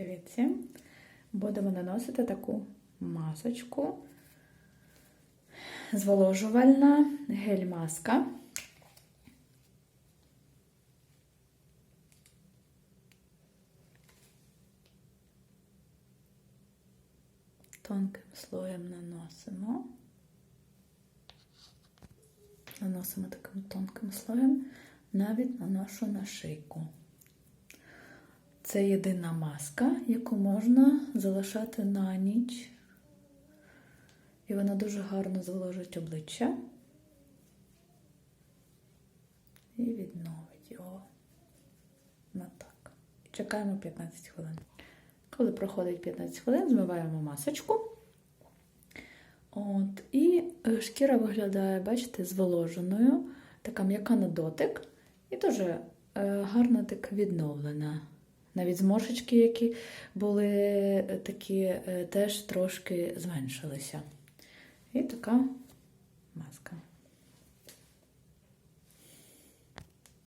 Дивіться, будемо наносити таку масочку. Зволожувальна гель-маска. Тонким слоєм наносимо. Наносимо таким тонким слоєм навіть на нашу нашийку. Це єдина маска, яку можна залишати на ніч. І вона дуже гарно зволожить обличчя і відновить його. Ну так. І чекаємо 15 хвилин. Коли проходить 15 хвилин, змиваємо масочку. От, і е, шкіра виглядає, бачите, зволоженою, така м'яка на дотик, і дуже е, гарно так відновлена. Навіть зморшечки, які були е, такі, е, теж трошки зменшилися. І така.